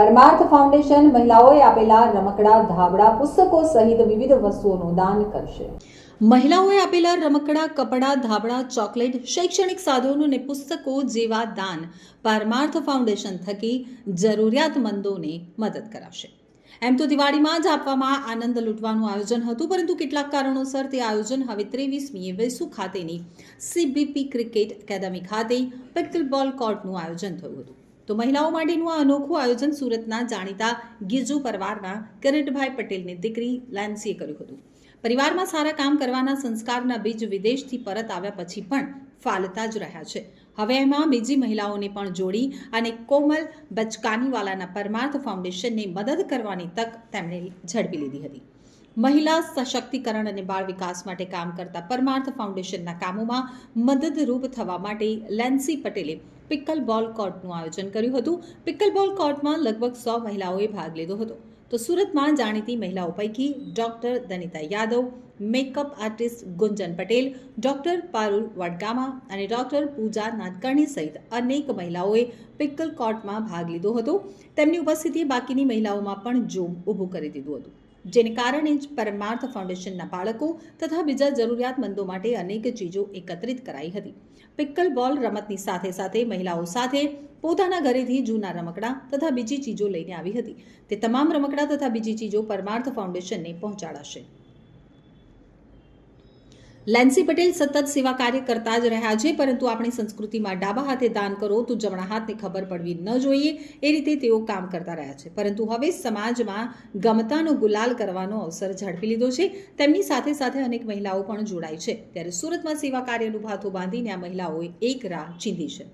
પરમાર્થ foundation મહિલાઓએ આપેલા રમકડા, ધાબળા, પુસ્તકો સહિત વિવિધ વસ્તુઓનું દાન કરશે. મહિલાઓએ આપેલા રમકડા, કપડાં, ધાબળા, ચોકલેટ, શૈક્ષણિક સાધનો અને પુસ્તકો જેવા દાન પરમાર્થ ફાઉન્ડેશન થકી જરૂરિયાતમંદોને મદદ કરાવશે. એમ તો દિવાળીમાં જ આપવામાં આનંદ લૂંટવાનું આયોજન હતું, પરંતુ કેટલાક કારણોસર તે આયોજન હવે ત્રેવીસમીએ વેસુ ખાતેની સીબીપી ક્રિકેટ એકેડમી ખાતે પિકલબોલ કોર્ટનું આયોજન થયું હતું. તો મહિલાઓ માટેનું આ અનોખું આયોજન સુરતના જાણીતા ગિરજુ પરવારના કિરીટભાઈ પટેલની દીકરી લેન્સીએ કર્યું હતું. પરિવારમાં સારા કામ કરવાના સંસ્કારના બીજ વિદેશથી પરત આવ્યા પછી પણ ફાલતા જ રહ્યા છે. હવે એમાં બીજી મહિલાઓને પણ જોડી અને કોમલ બચકાનીવાલાના પરમાર્થ ફાઉન્ડેશનને મદદ કરવાની તક તેમણે ઝડપી લીધી હતી. મહિલા સશક્તિકરણ અને બાળ વિકાસ માટે કામ કરતા પરમાર્થ ફાઉન્ડેશનના કામોમાં મદદરૂપ થવા માટે લેન્સી પટેલે પિકલ બોલ કોર્ટનું આયોજન કર્યું હતું. પિકલ બોલ કોર્ટમાં લગભગ સો મહિલાઓએ ભાગ લીધો હતો. તો સુરતમાં જાણીતી મહિલાઓ પૈકી doctor Danita Yadav, makeup artist Gunjan Patel, doctor Parul Vadgama અને ડોક્ટર પૂજા નાદકર્ણી સહિત અનેક મહિલાઓએ પિક્કલ કોર્ટમાં ભાગ લીધો હતો. તેમની ઉપસ્થિતિ બાકીની મહિલાઓમાં પણ જોમ ઊભું કરી દીધું હતું. જેને કારણે જ પરમાર્થ ફાઉન્ડેશનના બાળકો તથા બીજા જરૂરિયાતમંદો માટે અનેક ચીજો એકત્રિત કરાઈ હતી. પિક્કલ બોલ રમતની સાથે સાથે મહિલાઓ સાથે પોતાના ઘરેથી જૂના રમકડા તથા બીજી ચીજો લઈને આવી હતી. તે તમામ રમકડા તથા બીજી ચીજો પરમાર્થ ફાઉન્ડેશનને પહોંચાડાશે. લેન્સી પટેલ સતત સેવા કાર્ય કરતા જ રહ્યા છે, પરંતુ આપણી સંસ્કૃતિમાં ડાબા હાથે દાન કરો તો જમણા હાથને ખબર પડવી ન જોઈએ, એ રીતે તેઓ કામ કરતા રહ્યા છે. પરંતુ હવે સમાજમાં ગમતાનો ગુલાલ કરવાનો અવસર ઝડપી લીધો છે. તેમની સાથે સાથે અનેક મહિલાઓ પણ જોડાઈ છે. ત્યારે સુરતમાં સેવા કાર્યનું ભાથું બાંધીને આ મહિલાઓએ એક રાહ ચીંધી છે.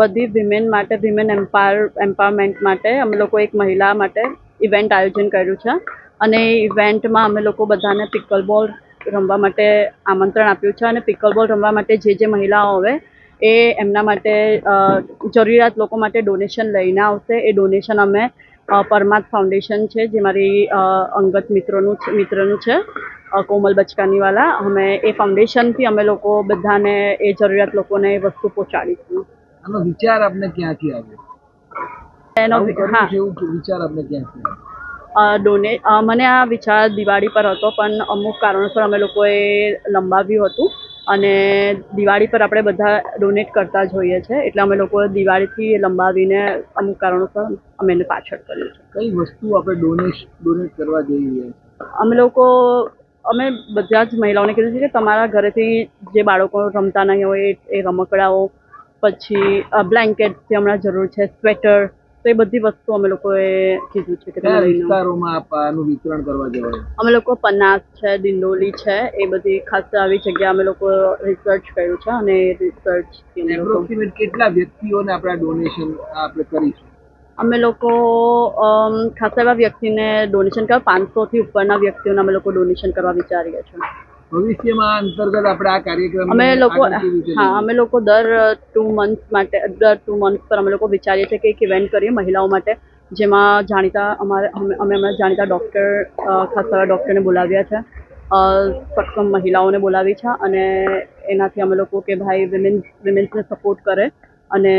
બધી વિમેન માટે વિમેન એમ્પાવર એમ્પાવરમેન્ટ માટે અમે લોકો એક મહિલા માટે ઇવેન્ટ આયોજન કર્યું છે. અને ઇવેન્ટમાં અમે લોકો બધાને પિકલ બોલ રમવા માટે આમંત્રણ આપ્યું છે અને પિકલ બોલ રમવા માટે જે જે મહિલાઓ આવે એ એમના માટે જરૂરિયાત લોકો માટે ડોનેશન લઈને આવશે. એ ડોનેશન અમે પરમાત ફાઉન્ડેશન છે જે મારી અંગત મિત્રોનું મિત્રનું છે કોમલ બચકાનીવાલા. અમે એ ફાઉન્ડેશનથી અમે લોકો બધાને એ જરૂરિયાત લોકોને એ વસ્તુ પહોંચાડીશું આનો વિચાર આપને ક્યાંથી આવ્યો? એનો હા. વિચાર આપને ક્યાંથી આવ્યો? ડોને મને આ વિચાર દિવાળી પર હતો પણ અમુક કારણોસર અમે લોકોએ લંબાવ્યું હતું અને દિવાળી પર આપણે બધા ડોનેટ કરતા જ હોઈએ છીએ. એટલે અમે લોકો દિવાળીથી લંબાવીને અમુક કારણોસર અમે એને પાછળ કર્યું છે. કઈ વસ્તુ આપણે ડોનેટ ડોનેટ કરવા જોઈએ? અમે લોકો અમે બધા જ મહિલાઓને કીધું છે કે તમારા ઘરેથી જે બાળકો રમતા નહીં હોય એ- એ રમકડાઓ પછી બ્લેન્કેટ જે હમણાં જરૂર છે સ્વેટર તો એ બધી વસ્તુ અમે લોકોએ કીધું છે કે તમે વિસ્તારોમાં આનું વિતરણ કરવા જવાય અમે લોકો પન્નાસ છે દિંડોલી છે એ બધી ખાસ આવી જગ્યા અમે લોકો રિસર્ચ કર્યું છે અને રિસર્ચ એપ્રોક્સિમેટ કેટલા વ્યક્તિઓને આપણે ડોનેશન આપણે કરીશું? અમે લોકો ખાસ એવા વ્યક્તિને ડોનેશન કરવા પાંચસોથી ઉપરના વ્યક્તિઓને અમે લોકો ડોનેશન કરવા વિચારીએ છીએ. ભવિષ્યમાં આ અંતર્ગત આપણે આ કાર્યક્રમ અમે લોકો હા અમે લોકો દર ટુ મંથ માટે દર ટુ મંથ પર અમે લોકો વિચારીએ છીએ કે એક ઇવેન્ટ કરીએ મહિલાઓ માટે જેમાં જાણીતા અમારે અમે અમે હમણાં જાણીતા ડૉક્ટર ખાસ એવા ડૉક્ટરને બોલાવ્યા છે અ, સક્ષમ મહિલાઓને બોલાવી છે અને એનાથી અમે લોકો કે ભાઈ વિમેન વિમેન્સને સપોર્ટ કરે અને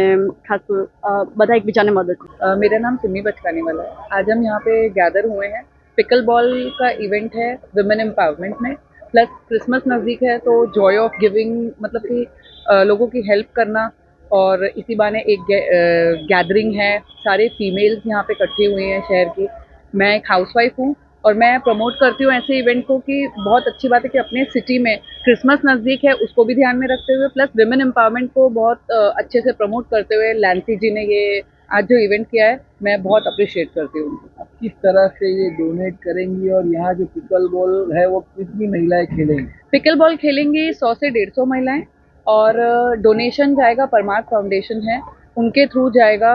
ખાસ અ, બધા એકબીજાને મદદ કરે अ, मेरा नाम सिमी बचकाने वाला है आज हम यहाँ पे गैदर हुए हैं पिकल बॉल का इवेंट है वुमेन एम्पावरमेंट में प्लस क्रिसमस नज़दीक है तो जॉय ऑफ़ गिविंग मतलब कि लोगों की हेल्प करना और इसी बहाने एक गैदरिंग है। सारे फीमेल्स यहाँ पे इकट्ठे हुए हैं शहर की। मैं एक हाउस वाइफ हूँ और मैं प्रमोट करती हूँ ऐसे इवेंट को कि बहुत अच्छी बात है कि अपने सिटी में क्रिसमस नज़दीक है, उसको भी ध्यान में रखते हुए। प्लस विमेन एम्पावरमेंट को बहुत अच्छे से प्रमोट करते हुए। लैंसी जी ने ये आज जो इवेंट किया है मैं बहुत अप्रिशिएट करती हूँ उनको। किस तरह से ये डोनेट करेंगी और यहाँ जो पिकल बॉल है वो कितनी महिलाएँ खेलेंगी? पिकल बॉल खेलेंगी सौ से डेढ़ सौ महिलाएँ और डोनेशन जाएगा परमार्थ फाउंडेशन है। उनके थ्रू जाएगा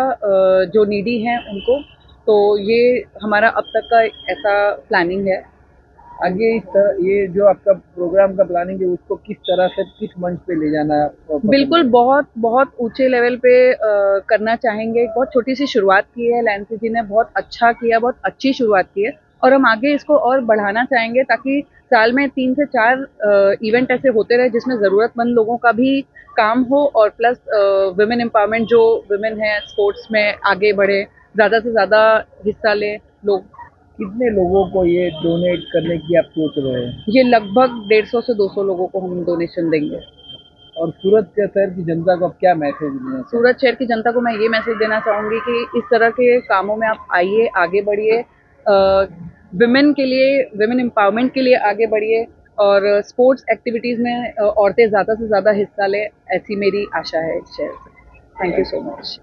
जो नीडी हैं उनको। तो ये हमारा अब तक का ऐसा प्लानिंग है। आगे इस तरह ये जो आपका प्रोग्राम का प्लानिंग है उसको किस तरह से किस मंच पे ले जाना है? बिल्कुल बहुत बहुत ऊँचे लेवल पे अ, करना चाहेंगे। बहुत छोटी सी शुरुआत की है लैंसी जी ने बहुत अच्छा किया बहुत अच्छी शुरुआत की है। और हम आगे इसको और बढ़ाना चाहेंगे ताकि साल में तीन से चार इवेंट ऐसे होते रहे जिसमें ज़रूरतमंद लोगों का भी काम हो और प्लस वुमेन एम्पावरमेंट जो वुमेन है स्पोर्ट्स में आगे बढ़े ज़्यादा से ज़्यादा हिस्सा ले लोग कितने लोगों को ये डोनेट करने की आप सोच रहे हैं? ये लगभग डेढ़ सौ से दो सौ लोगों को हम डोनेशन देंगे। और सूरत के शहर की जनता को आप क्या मैसेज देना सूरत शहर की जनता को मैं ये मैसेज देना चाहूँगी कि इस तरह के कामों में आप आइए आगे बढ़िए विमेन के लिए विमेन एम्पावरमेंट के लिए आगे बढ़िए और स्पोर्ट्स एक्टिविटीज़ में औरतें ज़्यादा से ज़्यादा हिस्सा लें ऐसी मेरी आशा है इस शहर से। Thank you so much